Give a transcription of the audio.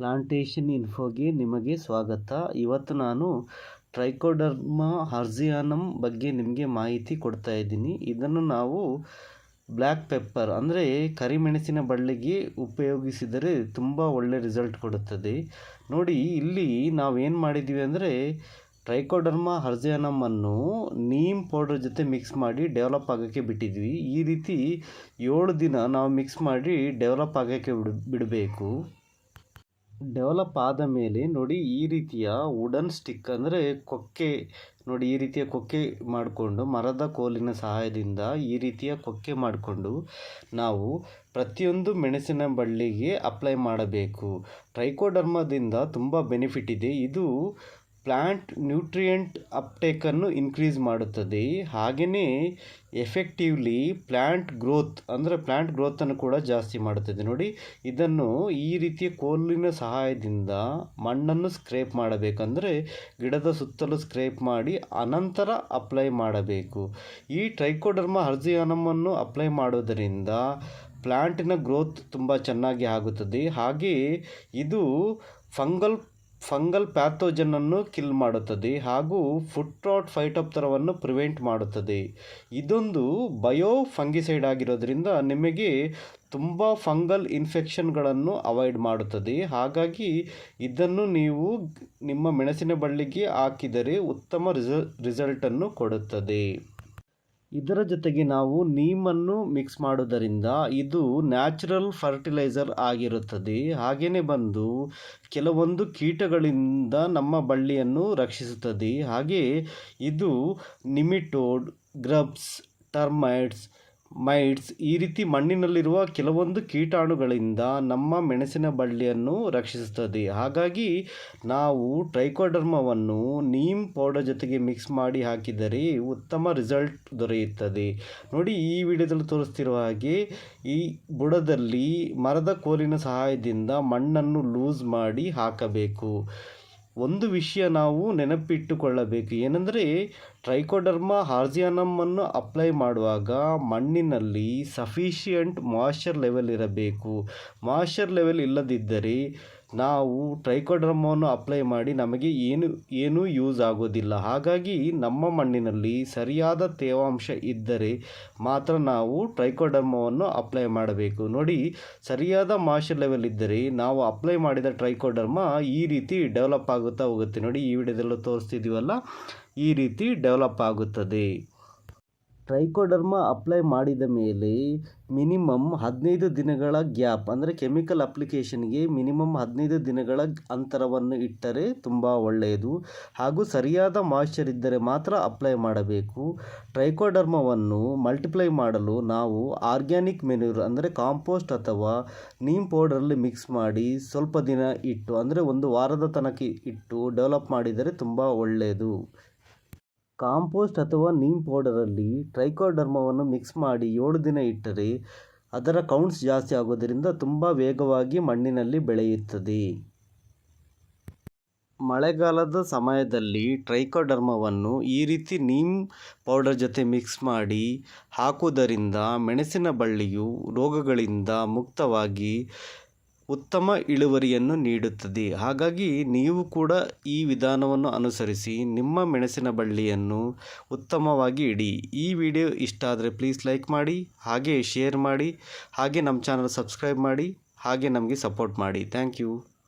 Plantation ಇನ್ಫೋಗೆ ನಿಮಗೆ ಸ್ವಾಗತ. ಇವತ್ತು ನಾನು ಟ್ರೈಕೋಡರ್ಮಾ ಹರ್ಜಿಯಾನಮ್ ಬಗ್ಗೆ ನಿಮಗೆ ಮಾಹಿತಿ ಕೊಡ್ತಾ ಇದ್ದೀನಿ. ಇದನ್ನು ನಾವು ಬ್ಲ್ಯಾಕ್ ಪೆಪ್ಪರ್ ಅಂದರೆ ಕರಿಮೆಣಸಿನ ಬಳ್ಳಿಗೆ ಉಪಯೋಗಿಸಿದರೆ ತುಂಬ ಒಳ್ಳೆ ರಿಸಲ್ಟ್ ಕೊಡುತ್ತದೆ. ನೋಡಿ, ಇಲ್ಲಿ ನಾವೇನು ಮಾಡಿದ್ದೀವಿ ಅಂದರೆ ಟ್ರೈಕೋಡರ್ಮಾ ಹರ್ಜಿಯಾನಮನ್ನು ನೀಮ್ ಪೌಡರ್ ಜೊತೆ ಮಿಕ್ಸ್ ಮಾಡಿ ಡೆವಲಪ್ ಆಗೋಕ್ಕೆ ಬಿಟ್ಟಿದ್ವಿ. ಈ ರೀತಿ ಏಳು ದಿನ ನಾವು ಮಿಕ್ಸ್ ಮಾಡಿ ಡೆವಲಪ್ ಆಗೋಕ್ಕೆ ಬಿಡ್, ಬಿಡಬೇಕು. ಡೆವಲಪ್ ಆದ ಮೇಲೆ ನೋಡಿ ಈ ರೀತಿಯ ವುಡನ್ ಸ್ಟಿಕ್ ಅಂದರೆ ಕೊಕ್ಕೆ, ನೋಡಿ ಈ ರೀತಿಯ ಕೊಕ್ಕೆ ಮಾಡಿಕೊಂಡು, ಮರದ ಕೋಲಿನ ಸಹಾಯದಿಂದ ಈ ರೀತಿಯ ಕೊಕ್ಕೆ ಮಾಡಿಕೊಂಡು ನಾವು ಪ್ರತಿಯೊಂದು ಮೆಣಸಿನ ಬಳ್ಳಿಗೆ ಅಪ್ಲೈ ಮಾಡಬೇಕು. ಟ್ರೈಕೋಡರ್ಮದಿಂದ ತುಂಬ ಬೆನಿಫಿಟ್ ಇದೆ. ಇದು ಪ್ಲ್ಯಾಂಟ್ ನ್ಯೂಟ್ರಿಯೆಂಟ್ ಅಪ್ಟೇಕನ್ನು ಇನ್ಕ್ರೀಸ್ ಮಾಡುತ್ತದೆ. ಹಾಗೆಯೇ ಎಫೆಕ್ಟಿವ್ಲಿ ಪ್ಲ್ಯಾಂಟ್ ಗ್ರೋತ್ ಅಂದರೆ ಪ್ಲ್ಯಾಂಟ್ ಗ್ರೋತನ್ನು ಕೂಡ ಜಾಸ್ತಿ ಮಾಡುತ್ತದೆ. ನೋಡಿ, ಇದನ್ನು ಈ ರೀತಿಯ ಕೋಲಿನ ಸಹಾಯದಿಂದ ಮಣ್ಣನ್ನು ಸ್ಕ್ರೇಪ್ ಮಾಡಬೇಕಂದರೆ ಗಿಡದ ಸುತ್ತಲೂ ಸ್ಕ್ರೇಪ್ ಮಾಡಿ ಅನಂತರ ಅಪ್ಲೈ ಮಾಡಬೇಕು. ಈ ಟ್ರೈಕೋಡರ್ಮ ಹರ್ಜಿಯಾನಮನ್ನು ಅಪ್ಲೈ ಮಾಡೋದರಿಂದ ಪ್ಲ್ಯಾಂಟಿನ ಗ್ರೋತ್ ತುಂಬ ಚೆನ್ನಾಗಿ ಆಗುತ್ತದೆ. ಹಾಗೆಯೇ ಇದು ಫಂಗಲ್ ಫಂಗಲ್ ಪ್ಯಾಥೋಜನನ್ನು ಕಿಲ್ ಮಾಡುತ್ತದೆ ಹಾಗೂ ಫುಟ್ ರಾಟ್ ಫೈಟೋಪ್ತರವನ್ನು ಪ್ರಿವೆಂಟ್ ಮಾಡುತ್ತದೆ. ಇದೊಂದು ಬಯೋ ಫಂಗಿಸೈಡ್ ಆಗಿರೋದ್ರಿಂದ ನಿಮಗೆ ತುಂಬ ಫಂಗಲ್ ಇನ್ಫೆಕ್ಷನ್ಗಳನ್ನು ಅವಾಯ್ಡ್ ಮಾಡುತ್ತದೆ. ಹಾಗಾಗಿ ಇದನ್ನು ನೀವು ನಿಮ್ಮ ಮೆಣಸಿನ ಬಳ್ಳಿಗೆ ಹಾಕಿದರೆ ಉತ್ತಮ ರಿಸ ರಿಸಲ್ಟನ್ನು ಕೊಡುತ್ತದೆ. ಇದರ ಜೊತೆಗೆ ನಾವು ನೀಮನ್ನು ಮಿಕ್ಸ್ ಮಾಡೋದರಿಂದ ಇದು ನ್ಯಾಚುರಲ್ ಫರ್ಟಿಲೈಸರ್ ಆಗಿರುತ್ತದೆ. ಹಾಗೆಯೇ ಬಂದು ಕೆಲವೊಂದು ಕೀಟಗಳಿಂದ ನಮ್ಮ ಬಳ್ಳಿಯನ್ನು ರಕ್ಷಿಸುತ್ತದೆ. ಹಾಗೆ ಇದು ನಿಮಿಟೋಡ್ ಗ್ರಬ್ಸ್ ಟರ್ಮೈಟ್ಸ್ ಮೈಟ್ಸ್ ಈ ರೀತಿ ಮಣ್ಣಿನಲ್ಲಿರುವ ಕೆಲವೊಂದು ಕೀಟಾಣುಗಳಿಂದ ನಮ್ಮ ಮೆಣಸಿನ ಬಳ್ಳಿಯನ್ನು ರಕ್ಷಿಸುತ್ತದೆ. ಹಾಗಾಗಿ ನಾವು ಟ್ರೈಕೋಡರ್ಮವನ್ನು ನೀಮ್ ಪೌಡರ್ ಜೊತೆಗೆ ಮಿಕ್ಸ್ ಮಾಡಿ ಹಾಕಿದರೆ ಉತ್ತಮ ರಿಸಲ್ಟ್ ದೊರೆಯುತ್ತದೆ. ನೋಡಿ, ಈ ವಿಡಿಯೋದಲ್ಲಿ ತೋರಿಸ್ತಿರುವ ಹಾಗೆ ಈ ಬುಡದಲ್ಲಿ ಮರದ ಕೋಲಿನ ಸಹಾಯದಿಂದ ಮಣ್ಣನ್ನು ಲೂಸ್ ಮಾಡಿ ಹಾಕಬೇಕು. ಒಂದು ವಿಷಯ ನಾವು ನೆನಪಿಟ್ಟುಕೊಳ್ಳಬೇಕು. ಏನೆಂದರೆ, ಟ್ರೈಕೋಡರ್ಮಾ ಹಾರ್ಜಿಯಾನಮನ್ನು ಅಪ್ಲೈ ಮಾಡುವಾಗ ಮಣ್ಣಿನಲ್ಲಿ ಸಫಿಷಿಯಂಟ್ ಮಾಯ್ಶ್ಚರ್ ಲೆವೆಲ್ ಇರಬೇಕು. ಮಾಯ್ಶ್ಚರ್ ಲೆವೆಲ್ ಇಲ್ಲದಿದ್ದರೆ ನಾವು ಟ್ರೈಕೋಡ್ರಮವನ್ನು ಅಪ್ಲೈ ಮಾಡಿ ನಮಗೆ ಏನು, ಏನೂ ಯೂಸ್ ಆಗೋದಿಲ್ಲ. ಹಾಗಾಗಿ ನಮ್ಮ ಮಣ್ಣಿನಲ್ಲಿ ಸರಿಯಾದ ತೇವಾಂಶ ಇದ್ದರೆ ಮಾತ್ರ ನಾವು ಟ್ರೈಕೋಡರ್ಮವನ್ನು ಅಪ್ಲೈ ಮಾಡಬೇಕು. ನೋಡಿ, ಸರಿಯಾದ ಮಾಶರ್ ಲೆವೆಲ್ ಇದ್ದರೆ ನಾವು ಅಪ್ಲೈ ಮಾಡಿದ ಟ್ರೈಕೋಡರ್ಮ ಈ ರೀತಿ ಡೆವಲಪ್ ಆಗುತ್ತಾ ಹೋಗುತ್ತೆ. ನೋಡಿ, ಈ ವಿಡಿಯೋದಲ್ಲೂ ತೋರಿಸ್ತಿದ್ದೀವಲ್ಲ ಈ ರೀತಿ ಡೆವಲಪ್ ಆಗುತ್ತದೆ. ಟ್ರೈಕೋಡರ್ಮ ಅಪ್ಲೈ ಮಾಡಿದ ಮೇಲೆ ಮಿನಿಮಮ್ ಹದಿನೈದು ದಿನಗಳ ಗ್ಯಾಪ್, ಅಂದರೆ ಕೆಮಿಕಲ್ ಅಪ್ಲಿಕೇಶನ್ಗೆ ಮಿನಿಮಮ್ ಹದಿನೈದು ದಿನಗಳ ಅಂತರವನ್ನು ಇಟ್ಟರೆ ತುಂಬ ಒಳ್ಳೆಯದು. ಹಾಗೂ ಸರಿಯಾದ ಮಾಯಶ್ಚರ್ ಇದ್ದರೆ ಮಾತ್ರ ಅಪ್ಲೈ ಮಾಡಬೇಕು. ಟ್ರೈಕೋಡರ್ಮವನ್ನು ಮಲ್ಟಿಪ್ಲೈ ಮಾಡಲು ನಾವು ಆರ್ಗ್ಯಾನಿಕ್ ಮೆನ್ಯೂರ್, ಅಂದರೆ ಕಾಂಪೋಸ್ಟ್ ಅಥವಾ ನೀಮ್ ಪೌಡರಲ್ಲಿ ಮಿಕ್ಸ್ ಮಾಡಿ ಸ್ವಲ್ಪ ದಿನ ಇಟ್ಟು, ಅಂದರೆ ಒಂದು ವಾರದ ತನಕ ಇಟ್ಟು ಡೆವಲಪ್ ಮಾಡಿದರೆ ತುಂಬ ಒಳ್ಳೆಯದು. ಕಾಂಪೋಸ್ಟ್ ಅಥವಾ ನೀಮ್ ಪೌಡರಲ್ಲಿ ಟ್ರೈಕೋಡರ್ಮವನ್ನು ಮಿಕ್ಸ್ ಮಾಡಿ ಏಳು ದಿನ ಇಟ್ಟರೆ ಅದರ ಕೌಂಟ್ಸ್ ಜಾಸ್ತಿ ಆಗೋದರಿಂದ ತುಂಬ ವೇಗವಾಗಿ ಮಣ್ಣಿನಲ್ಲಿ ಬೆಳೆಯುತ್ತದೆ. ಮಳೆಗಾಲದ ಸಮಯದಲ್ಲಿ ಟ್ರೈಕೋಡರ್ಮವನ್ನು ಈ ರೀತಿ ನೀಮ್ ಪೌಡರ್ ಜೊತೆ ಮಿಕ್ಸ್ ಮಾಡಿ ಹಾಕುವುದರಿಂದ ಮೆಣಸಿನ ಬಳ್ಳಿಯು ರೋಗಗಳಿಂದ ಮುಕ್ತವಾಗಿ ಉತ್ತಮ ಇಳುವರಿಯನ್ನು ನೀಡುತ್ತದೆ. ಹಾಗಾಗಿ ನೀವು ಕೂಡ ಈ ವಿಧಾನವನ್ನು ಅನುಸರಿಸಿ ನಿಮ್ಮ ಮೆಣಸಿನ ಬಳ್ಳಿಯನ್ನು ಉತ್ತಮವಾಗಿ ಇಡಿ. ಈ ವಿಡಿಯೋ ಇಷ್ಟ ಆದರೆ ಪ್ಲೀಸ್ ಲೈಕ್ ಮಾಡಿ ಹಾಗೆ ಶೇರ್ ಮಾಡಿ, ಹಾಗೆ ನಮ್ಮ ಚಾನಲ್ ಸಬ್ಸ್ಕ್ರೈಬ್ ಮಾಡಿ, ಹಾಗೆ ನಮಗೆ ಸಪೋರ್ಟ್ ಮಾಡಿ. Thank you